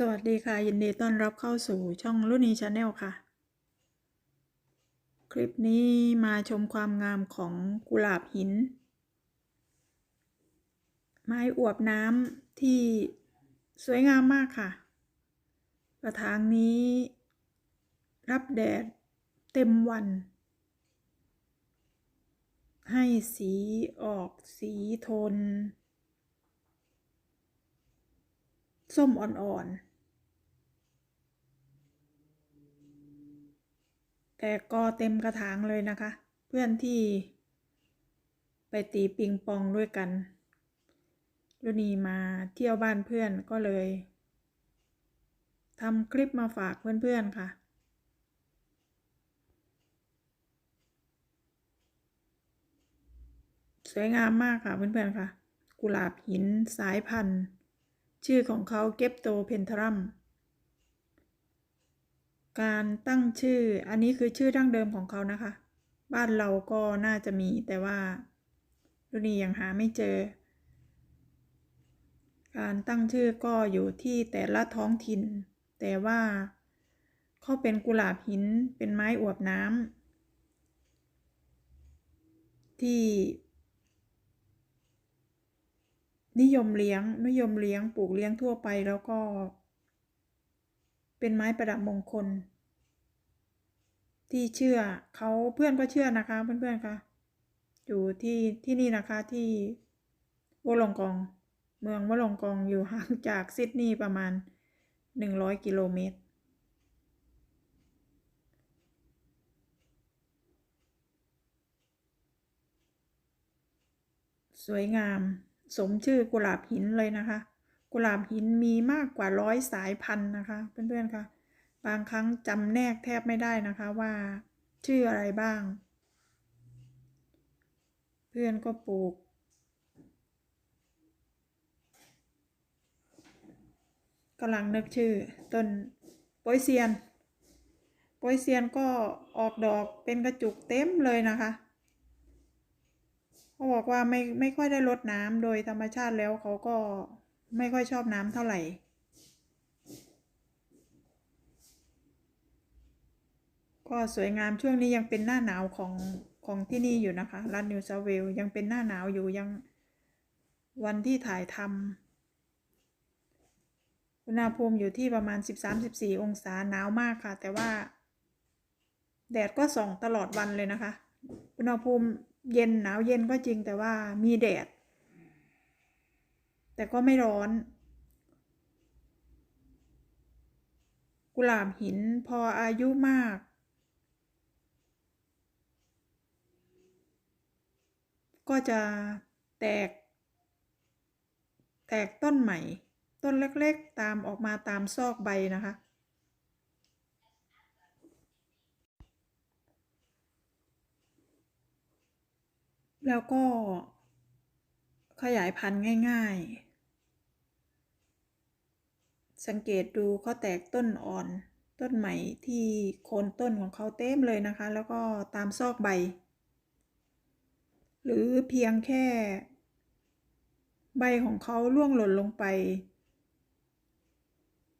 สวัสดีค่ะ ยินดีต้อนรับเข้าสู่ช่องรุ่นีชาแนลค่ะ คลิปนี้มาชมความงามของกุหลาบหิน ไม้อวบน้ำที่สวยงามมากค่ะ กระถางนี้ รับแดดเต็มวัน ให้สีออกสีโทนส้มอ่อน ๆ แต่ก็เต็มกระถางเลยนะคะ เพื่อนที่ไปตีปิงปองด้วยกันรุณีมาเที่ยวบ้านเพื่อนก็เลยทำคลิปมาฝากเพื่อนๆค่ะ สวยงามมากค่ะเพื่อนๆค่ะ กุหลาบหินสายพันธุ์ ชื่อของเขาเก็บโตเพนทรัม การตั้งชื่อ อันนี้คือชื่อดั้งเดิมของเขานะคะ บ้านเราก็น่าจะมีแต่ว่ารุ่นนี้ยังหาไม่เจอ การตั้งชื่อก็อยู่ที่แต่ละท้องถิ่น แต่ว่าเขาเป็นกุหลาบหินเป็นไม้อวบน้ำที่ นิยมเลี้ยงนิยมเลี้ยงปลูกเลี้ยงทั่วไปแล้วก็ เป็นไม้ประดับมงคล ที่เชื่อเขาเพื่อนก็เชื่อนะคะเพื่อนๆคะอยู่ที่ที่นี่นะคะที่วลองกอง เมืองวลองกองอยู่ห่างจากซิดนีย์ประมาณหนึ่งร้อยกิโลเมตร สวยงามสมชื่อกุหลาบหินเลยนะคะ กุหลาบหินมีมากกว่าร้อยสายพันธุ์นะคะ เพื่อนๆคะบางครั้งจำแนกแทบไม่ได้นะคะว่า ชื่ออะไรบ้าง เพื่อนก็ปลูก กำลังนึกชื่อต้นโปยเซียนโปยเซียนก็ออกดอกเป็นกระจุกเต็มเลยนะคะเขาบอกว่าไม่ไม่ค่อยได้รดน้ำโดยธรรมชาติแล้วเขาก็ ไม่ค่อยชอบน้ำเท่าไหร่ ก็สวยงามช่วงนี้ยังเป็นหน้าหนาวของของที่นี่อยู่นะคะ รัฐนิวเซาเวลยังเป็นหน้าหนาวอยู่ยังวันที่ถ่ายทำอุณหภูมิอยู่ที่ประมาณ 13-14 องศาหนาวมากค่ะ แต่ว่า แดดก็ส่องตลอดวันเลยนะคะ อุณหภูมิเย็นหนาวเย็นก็จริงแต่ว่ามีแดด แต่ก็ไม่ร้อน กุหลาบหินพออายุมาก ก็จะแตก แตกต้นใหม่ ต้นเล็กๆ ตามออกมาตามซอกใบนะคะแล้วก็ขยายพันธุ์ง่าย ๆ สังเกตดูเขาแตกต้นอ่อน ต้นใหม่ที่โคนต้นของเขาเต็มเลยนะคะ แล้วก็ตามซอกใบ หรือเพียงแค่ ใบของเขาร่วงหล่นลงไป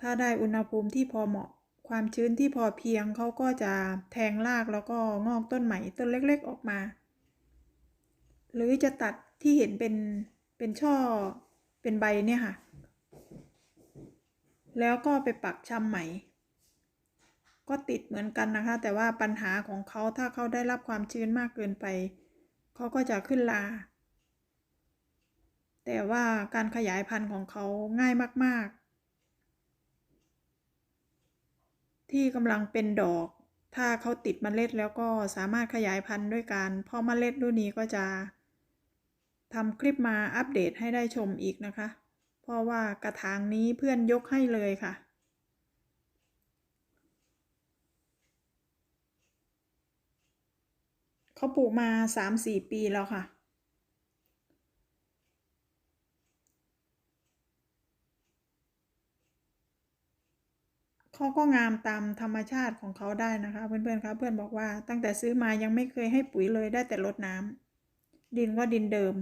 ถ้าได้อุณหภูมิที่พอเหมาะ ความชื้นที่พอเพียงเขาก็จะแทงรากแล้วก็งอกต้นใหม่ต้นเล็กๆออกมา หรือจะตัดที่เห็นเป็นเป็นช่อเป็นใบเนี่ยค่ะ แล้วก็ไปปักชำใหม่ก็ติดเหมือนกันนะคะ แต่ว่าปัญหาของเขาถ้าเขาได้รับความชื้นมากเกินไป เขาก็จะขึ้นลา แต่ว่าการขยายพันธุ์ของเขาง่ายมาก ๆ ที่กำลังเป็นดอก ถ้าเขาติดมเมล็ดแล้วก็สามารถขยายพันธุ์ด้วยการเพาะเมล็ดรุ่นนี้ก็จะทำคลิปมาอัปเดตให้ได้ชมอีกนะคะ เพราะว่ากระถางนี้เพื่อนยกให้เลยค่ะ เขาปลูกมาสามสี่ปีแล้วค่ะ เขาก็งามตามธรรมชาติของเขาได้นะคะ เพื่อนๆครับเพื่อนบอกว่าตั้งแต่ซื้อมายังไม่เคยให้ปุ๋ยเลยได้แต่รดน้ำดินก็ดินเดิม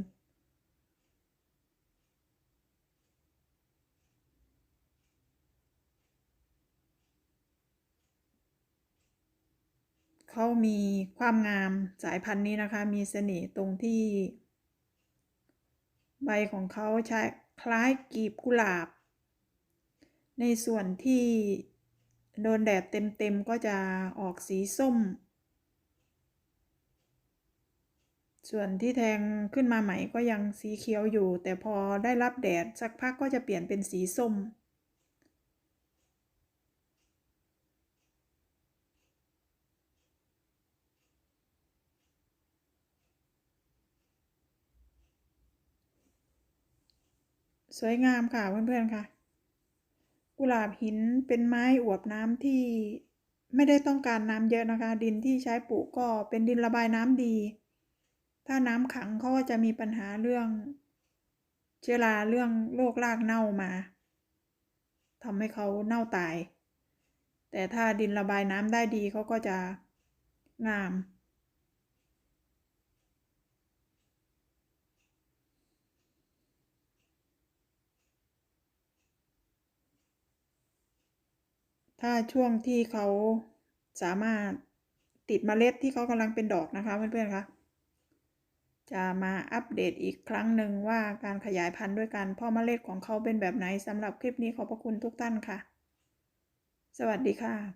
เขามีความงามสายพันธุ์นี้นะคะ มีเสน่ห์ตรงที่ ใบของเขาใช้คล้ายกีบกุหลาบ ในส่วนที่โดนแดดเต็มๆก็จะออกสีส้ม ส่วนที่แทงขึ้นมาใหม่ก็ยังสีเขียวอยู่ แต่พอได้รับแดดสักพักก็จะเปลี่ยนเป็นสีส้ม สวยงามค่ะเพื่อนๆค่ะ กุหลาบหินเป็นไม้อวบน้ำที่ไม่ได้ต้องการน้ำเยอะนะคะ ดินที่ใช้ปลูกก็เป็นดินระบายน้ำดี ถ้าน้ำขังเขาก็จะมีปัญหาเรื่อง เชื้อราเรื่องโรครากเน่ามาทำให้เขาเน่าตาย แต่ถ้าดินระบายน้ำได้ดีเขาก็จะงาม ถ้าช่วงที่เขาสามารถติดเมล็ดที่เขากำลังเป็นดอกนะคะเพื่อนๆคะจะมาอัปเดตอีกครั้งหนึ่งว่าการขยายพันธุ์ด้วยการเพาะเมล็ดของเขาเป็นแบบไหนสำหรับคลิปนี้ขอบพระคุณทุกท่านค่ะ สวัสดีค่ะ